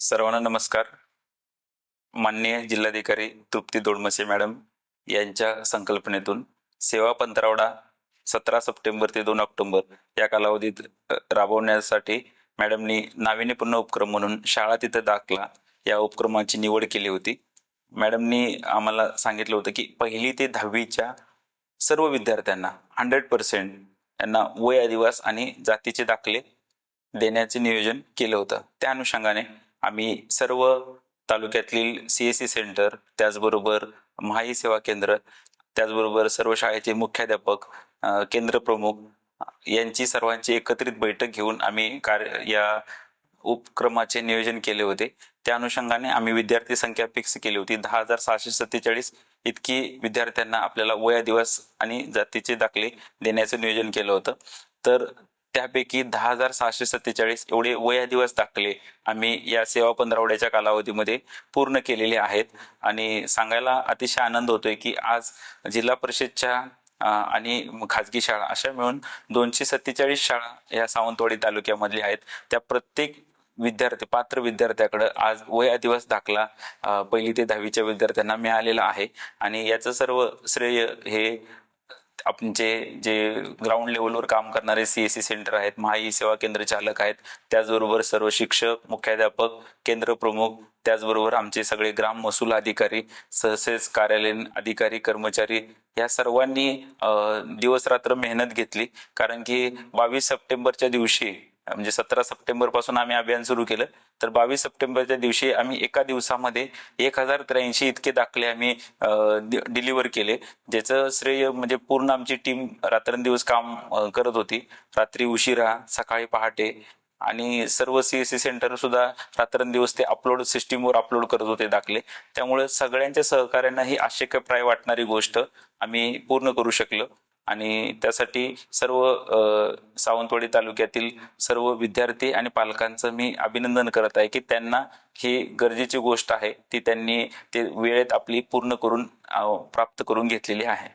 सर्वांना नमस्कार. माननीय जिल्हाधिकारी तृप्ती दोडमसे मॅडम यांच्या संकल्पनेतून सेवा पंधरावडा सतरा सप्टेंबर ते दोन ऑक्टोबर या कालावधीत राबवण्यासाठी मॅडमनी नाविन्यपूर्ण उपक्रम म्हणून शाळा तिथं दाखला या उपक्रमाची निवड केली होती. मॅडमनी आम्हाला सांगितलं होतं की पहिली ते दहावीच्या सर्व विद्यार्थ्यांना हंड्रेड पर्सेंट यांना वय आदिवास आणि जातीचे दाखले देण्याचे नियोजन केलं होतं. त्या अनुषंगाने आम्ही सर्व तालुक्यातील सी एस सी सेंटर त्याचबरोबर महाई सेवा केंद्र त्याचबरोबर सर्व शाळेचे मुख्याध्यापक केंद्र प्रमुख यांची सर्वांची एकत्रित बैठक घेऊन आम्ही कार्य या उपक्रमाचे नियोजन केले होते. त्या अनुषंगाने आम्ही विद्यार्थी संख्या फिक्स केली होती. दहा हजार सहाशे सत्तेचाळीस इतकी विद्यार्थ्यांना आपल्याला वया दिवस आणि जातीचे दाखले देण्याचं नियोजन केलं होतं. तर त्यापैकी दहा हजार सहाशे सत्तेचाळीस एवढे वया दिवस दाखले आम्ही या सेवा पंधरावड्याच्या कालावधीमध्ये पूर्ण केलेले आहेत. आणि सांगायला अतिशय आनंद होतोय की आज जिल्हा परिषदच्या आणि खाजगी शाळा अशा मिळून दोनशे सत्तेचाळीस शाळा या सावंतवाडी तालुक्यामधल्या आहेत. त्या प्रत्येक विद्यार्थी पात्र विद्यार्थ्याकडे आज वया दिवस दाखला पहिली ते दहावीच्या विद्यार्थ्यांना मिळालेला आहे. आणि याचं सर्व श्रेय हे आमचे जे ग्राउंड लेवलवर काम करणारे सी एस सी सेंटर आहेत महाई सेवा केंद्र चालक आहेत त्याचबरोबर सर्व शिक्षक मुख्याध्यापक केंद्र प्रमुख त्याचबरोबर आमचे सगळे ग्राम महसूल अधिकारी तसेच कार्यालयीन अधिकारी कर्मचारी या सर्वांनी दिवस रात्र मेहनत घेतली. कारण की बावीस सप्टेंबरच्या दिवशी म्हणजे सतरा सप्टेंबरपासून आम्ही अभियान सुरू केलं. तर बावीस सप्टेंबरच्या दिवशी आम्ही एका दिवसामध्ये एक हजार त्र्याऐंशी इतके दाखले आम्ही डिलिव्हर केले. ज्याचं श्रेय म्हणजे पूर्ण आमची टीम रात्रंदिवस काम करत होती. रात्री उशिरा सकाळी पहाटे. आणि सर्व सी एस सी सेंटर सुद्धा रात्रंदिवस ते अपलोड सिस्टीमवर अपलोड करत होते दाखले. त्यामुळे सगळ्यांच्या सहकार्यांना ही आश्चर्यप्राय वाटणारी गोष्ट आम्ही पूर्ण करू शकलो. आणि त्यासाठी सर्व सावंतवाडी तालुक्यातील सर्व विद्यार्थी आणि पालकांचं मी अभिनंदन करत आहे की त्यांना ही गरजेची गोष्ट आहे ती त्यांनी ते वेळेत आपली पूर्ण करून प्राप्त करून घेतलेली आहे.